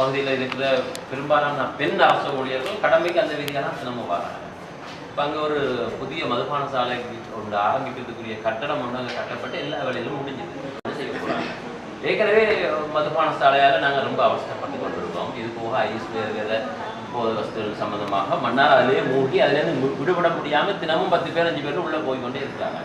பகுதியில் இருக்கிற பெரும்பாலான பெண் அரசு ஊழியர்கள் கடமைக்கு அந்த விதியாக தினமும் வராங்க இப்போ அங்கே ஒரு புதிய மதுபான சாலை ஒன்று ஆரம்பிக்கிறதுக்குரிய கட்டடம் ஒன்று அங்கே கட்டப்பட்டு எல்லா வேலையிலும் முடிஞ்சது. செய்ய போகிறாங்க ஏற்கனவே மதுபான சாலையால் நாங்கள் ரொம்ப அவசரப்பட்டு கொண்டிருக்கோம். இது போக ஐஸ் வேறு போத வசதிகள் சம்மந்தமாக மன்னார் அதிலே மூழ்கி அதுலேருந்து விடுபட முடியாமல் தினமும் பத்து பேர் அஞ்சு பேர் உள்ளே போய் கொண்டே இருக்காங்க.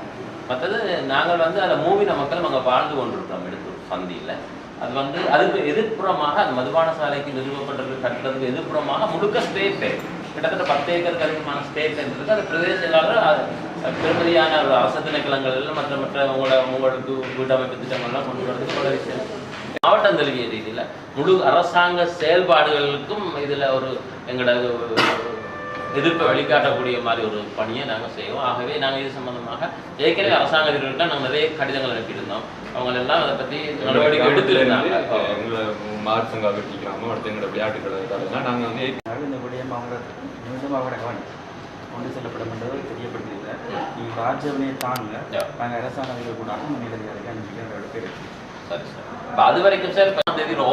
மற்றது நாங்கள் வந்து அதில் மூவின மக்கள் அங்கே வாழ்ந்து கொண்டிருக்கோம் எடுத்து சந்தியில். அது வந்து அதுக்கு எதிர்ப்புறமாக அந்த மதுபான சாலைக்கு நிறுவப்பட்டிருக்க கட்டுறதுக்கு எதிர்ப்புறமாக முழுக்க ஸ்டேட் கிட்டத்தட்ட பத்து ஏக்கர் கருமான ஸ்டேட் இருக்கு அது பிரதேச செயலாளர் பெருமதியான ஒரு அரசு திணைக்களங்கள் எல்லாம் மற்ற மற்ற உங்களோட உங்களுக்கு வீட்டமைப்பு திட்டங்கள்லாம் கொண்டு வரதுக்கு ஒரு விஷயம் மாவட்டம் தழுவிய ரீதியில் முழு அரசாங்க செயல்பாடுகளுக்கும் இதில் ஒரு எங்களோட எதிர்ப்பை வழிகாட்டக்கூடிய மாதிரி ஒரு பணியை நாங்கள் செய்வோம். ஆகவே நாங்கள் இது சம்பந்தமாக ஏற்கனவே அரசாங்கத்திட்ட நாங்கள் நிறைய கடிதங்கள் அனுப்பியிருந்தோம். அவங்க எல்லாம் அதை பற்றி நடவடிக்கை எடுத்துருந்தாங்க. எங்களை மார்க்ஸங்க வெட்டிக்கலாமோ அடுத்த எங்களோட விளையாட்டு நாங்கள் வந்து இந்த விடயம் அவங்களோட நிமிஷமாக கொண்டு செல்லப்படும் என்றது தெரியப்படுத்தியில்லை நீங்கள் ராஜ்யவனையை தாங்க நாங்கள் அரசாங்கத்தில் கூட மேலதிகாரிக்கு அனுப்பிக்கிற பேர் சார் அது வரைக்கும் சார்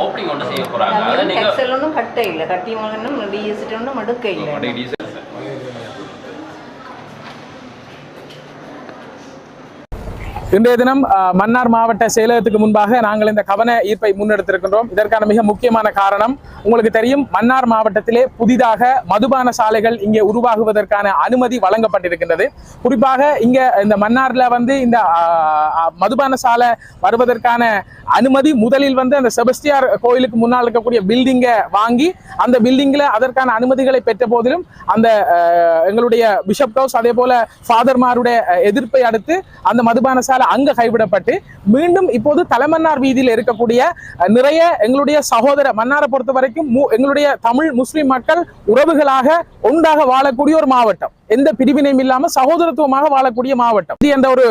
ஓப்பனிங் ஒன்று செய்ய போறாங்க. அதை கட்ட இல்லை. கட்டி மகனும் டிஎஸ்டி ஒன்றும் மடுக்க இல்லை. இன்றைய தினம் மன்னார் மாவட்ட செயலகத்துக்கு முன்பாக நாங்கள் இந்த கவன ஈர்ப்பை முன்னெடுத்திருக்கின்றோம். இதற்கான மிக முக்கியமான காரணம் உங்களுக்கு தெரியும் மன்னார் மாவட்டத்திலே புதிதாக மதுபான சாலைகள் இங்கே உருவாகுவதற்கான அனுமதி வழங்கப்பட்டிருக்கின்றது. குறிப்பாக இங்க இந்த மன்னார்ல வந்து இந்த மதுபான சாலை வருவதற்கான அனுமதி முதலில் வந்து அந்த செபஸ்டியார் கோயிலுக்கு முன்னால் இருக்கக்கூடிய பில்டிங்கை வாங்கி அந்த பில்டிங்ல அதற்கான அனுமதிகளை பெற்ற போதிலும் அந்த எங்களுடைய பிஷப் ஹவுஸ் அதே போல ஃபாதர்மாருடைய எதிர்ப்பை அடுத்து அந்த மதுபான சாலை அங்க கைவிடப்பட்டு மீண்டும் இப்போது தலைமன்னார் வீதியில் இருக்கக்கூடிய நிறைய எங்களுடைய சகோதர மன்னாரை பொறுத்த வரைக்கும் எங்களுடைய தமிழ் முஸ்லிம் மக்கள் உறவுகளாக ஒன்றாக வாழக்கூடிய ஒரு மாவட்டம். எந்த பிரிவினையும் இல்லாம சகோதரத்துவமாக வாழக்கூடிய மாவட்டம். இது என்ற ஒரு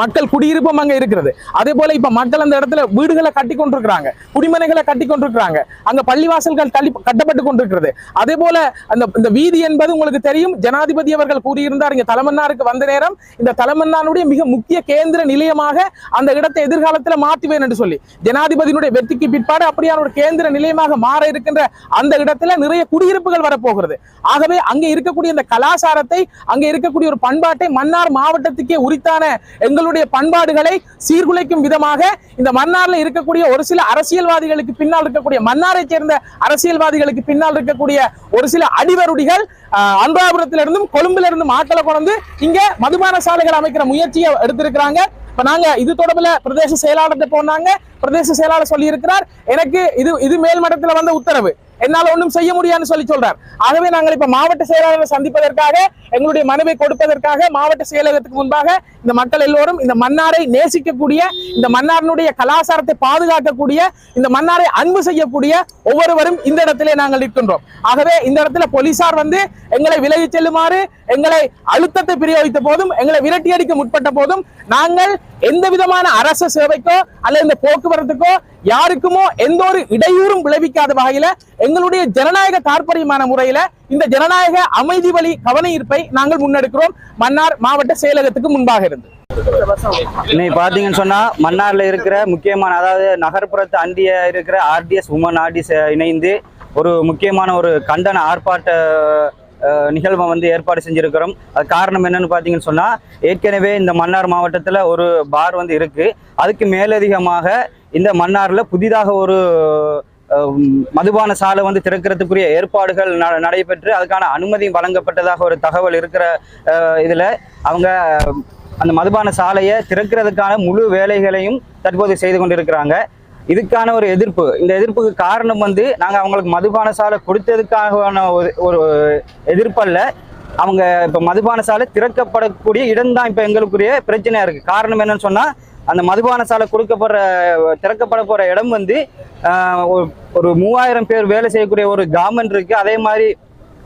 மக்கள் குடியிருப்பும் அங்க இருக்கிறது. அதே போல இப்ப மக்கள் அந்த இடத்துல வீடுகளை கட்டி கொண்டிருக்கிறாங்க. குடிமனைகளை கட்டி கொண்டிருக்கிறாங்க. அங்க பள்ளிவாசல்கள் தள்ளி கட்டப்பட்டு கொண்டிருக்கிறது. அதே போல அந்த இந்த வீதி என்பது உங்களுக்கு தெரியும். ஜனாதிபதி அவர்கள் கூறியிருந்தார். இங்க தலைமன்னாருக்கு வந்த நேரம் இந்த தலைமன்னாருடைய மிக முக்கிய கேந்திர நிலையமாக அந்த இடத்தை எதிர்காலத்தில் மாற்றுவேன் என்று சொல்லி. ஜனாதிபதியினுடைய வெற்றிக்கு பிற்பாடு அப்படியான ஒரு கேந்திர நிலையமாக மாற இருக்கின்ற அந்த இடத்துல நிறைய குடியிருப்புகள் வரப்போகிறது. ஆகவே அங்கே இருக்கக்கூடிய இந்த கலாச்சாரத்தை அங்கே இருக்கக்கூடிய ஒரு பண்பாட்டை மன்னார் மாவட்டத்துக்கே உரித்தான எங்களுடைய பண்பாடுகளை சீர்குலைக்கும் விதமாக இந்த மன்னார்ல இருக்கக்கூடிய ஒரு சில அரசியல்வாதிகளுக்கு பின்னால் இருக்கக்கூடிய மன்னாரை சேர்ந்த அரசியல்வாதிகளுக்கு பின்னால் இருக்கக்கூடிய ஒரு சில அடிவருடிகள் அன்றாபுரத்திலிருந்தும் கொழும்பிலிருந்தும் கொழும்புல இருந்தும் ஆட்களை கொண்டு இங்க மதுபான சாலைகள் அமைக்கிற முயற்சியை எடுத்திருக்கிறாங்க. இப்ப நாங்க இது தொடர்புல பிரதேச செயலாளர்கிட்ட போனாங்க. பிரதேச செயலாளர் சொல்லி இருக்கிறார் எனக்கு இது இது மேல்மட்டத்தில் வந்த உத்தரவு. என்னால ஒண்ணும் செய்ய முடியாதுன்னு சொல்லி சொல்றார். ஆகவே நாங்கள் இப்ப மாவட்ட செயலாளரை சந்திப்பதற்காக எங்களுடைய மனுவை கொடுப்பதற்காக மாவட்ட செயலகத்துக்கு முன்பாக இந்த மக்கள் எல்லோரும் இந்த மன்னாரை நேசிக்கக்கூடிய இந்த மன்னாரினுடைய கலாச்சாரத்தை பாதுகாக்கக்கூடிய இந்த மன்னாரை அன்பு செய்யக்கூடிய ஒவ்வொருவரும் இந்த இடத்திலே நாங்கள் நிற்கின்றோம். ஆகவே இந்த இடத்துல போலீசார் வந்து எங்களை விலகி செல்லுமாறு எங்களை அழுத்தத்தை பிரயோகித்த போதும் எங்களை விரட்டி அடிக்க முற்பட்ட போதும் நாங்கள் எந்த விதமான அரசு சேவைக்கோ அல்லது இந்த போக்குவரத்துக்கோ யாருக்குமோ எந்த ஒரு இடையூறும் விளைவிக்காத வகையில எங்களுடைய ஜனநாயக தாற்பயமான முறையில இந்த ஜனநாயக அமைதி வழி கவன ஈர்ப்பை நாங்கள் முன்னெடுக்கிறோம். மன்னார் மாவட்ட செயலகத்துக்கு முன்பாக இருந்து. இன்னைக்கு பார்த்தீங்கன்னு சொன்னால் மன்னாரில் இருக்கிற முக்கியமான அதாவது நகர்ப்புறத்து அண்டிய இருக்கிற ஆர்டிஎஸ் உமன் ஆர்டிஎஸ் இணைந்து ஒரு முக்கியமான ஒரு கண்டன ஆர்ப்பாட்ட நிகழ்வை வந்து ஏற்பாடு செஞ்சுருக்கிறோம். அது காரணம் என்னன்னு பார்த்தீங்கன்னு சொன்னால் ஏற்கனவே இந்த மன்னார் மாவட்டத்தில் ஒரு பார் வந்து இருக்குது அதுக்கு மேலதிகமாக இந்த மன்னாரில் புதிதாக ஒரு மதுபான சாலை வந்து திறக்கிறதுக்குரிய ஏற்பாடுகள் ந- நடைபெற்று அதுக்கான அனுமதியும் வழங்கப்பட்டதாக ஒரு தகவல் இருக்கிற இதில் அவங்க அந்த மதுபான சாலையை திறக்கிறதுக்கான முழு வேலைகளையும் தற்போது செய்து கொண்டிருக்கிறாங்க. இதுக்கான ஒரு எதிர்ப்பு இந்த எதிர்ப்புக்கு காரணம் வந்து நாங்கள் அவங்களுக்கு மதுபான சாலை கொடுத்ததுக்கான ஒரு ஒரு எதிர்ப்பல்ல. அவங்க இப்போ மதுபான சாலை திறக்கப்படக்கூடிய இடம்தான் இப்போ எங்களுக்குரிய பிரச்சனையாக இருக்கு. காரணம் என்னன்னு சொன்னால் அந்த மதுபான சாலை கொடுக்கப்படுற திறக்கப்பட போற இடம் வந்து ஒரு- ஒரு மூவாயிரம் பேர் வேலை செய்யக்கூடிய ஒரு கார்மெண்ட் இருக்கு. அதே மாதிரி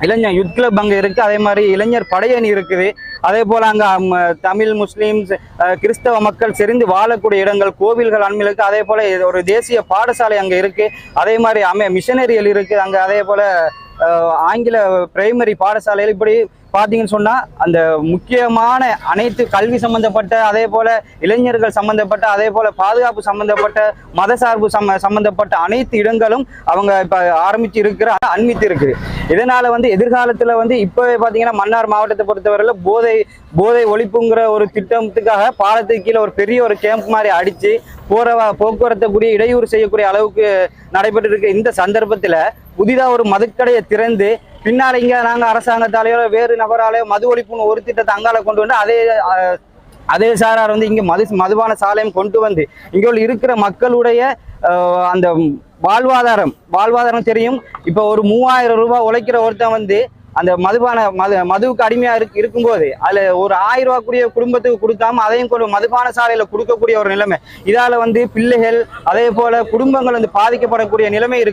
இளைஞர் யுத் கிளப் அங்கே இருக்குது அதே மாதிரி இளைஞர் படையணி இருக்குது. அதே போல அங்க தமிழ் முஸ்லீம்ஸ் கிறிஸ்தவ மக்கள் செறிந்து வாழக்கூடிய இடங்கள் கோவில்கள் அண்மையில் இருக்கு. அதே போல ஒரு தேசிய பாடசாலை அங்க இருக்கு. அதே மாதிரி அமை மிஷனரிகள் இருக்கு அங்க அதே போல ஆங்கில பிரைமரி பாடசாலையில் இப்படி பார்த்தீங்கன்னு சொன்னால் அந்த முக்கியமான அனைத்து கல்வி சம்பந்தப்பட்ட அதே போல் இளைஞர்கள் சம்பந்தப்பட்ட அதே போல் பாதுகாப்பு சம்பந்தப்பட்ட மதசார்பு சம்ம சம்பந்தப்பட்ட அனைத்து இடங்களும் அவங்க இப்போ ஆரம்பிச்சு இருக்கிற அண்மித்து இருக்குது இதனால் வந்து எதிர்காலத்தில் வந்து இப்போவே பார்த்தீங்கன்னா மன்னார் மாவட்டத்தை பொறுத்தவரையில போதை போதை ஒழிப்புங்கிற ஒரு திட்டத்துக்காக பாலத்துக்கு கீழே ஒரு பெரிய ஒரு கேம்ப் மாதிரி அடித்து போகிற போக்குவரத்துக்குரிய இடையூறு செய்யக்கூடிய அளவுக்கு நடைபெற்று இருக்க இந்த சந்தர்ப்பத்தில் புதிதாக ஒரு மதுக்கடையை திறந்து பின்னால் இங்கே நாங்கள் அரசாங்கத்தாலேயோ வேறு நபராலேயோ மது ஒழிப்புன்னு ஒரு திட்டத்தை அங்கால கொண்டு வந்து அதே அதே சாரார் வந்து இங்கே மது மதுபான சாலையும் கொண்டு வந்து இங்கே உள்ள இருக்கிற மக்களுடைய அந்த வாழ்வாதாரம் வாழ்வாதாரம் தெரியும். இப்போ ஒரு மூவாயிரம் ரூபாய் உழைக்கிற ஒருத்தன் வந்து அந்த மதுபான மது மதுவுக்கு அடிமையா இருக்கு இருக்கும்போது அதுல ஒரு ஆயிரம் ரூபா கூடிய குடும்பத்துக்கு கொடுக்காம அதையும் கொண்டு மதுபான சாலையில கொடுக்கக்கூடிய ஒரு நிலைமை. இதால வந்து பிள்ளைகள் அதே போல குடும்பங்கள் வந்து பாதிக்கப்படக்கூடிய நிலைமை இருக்கு.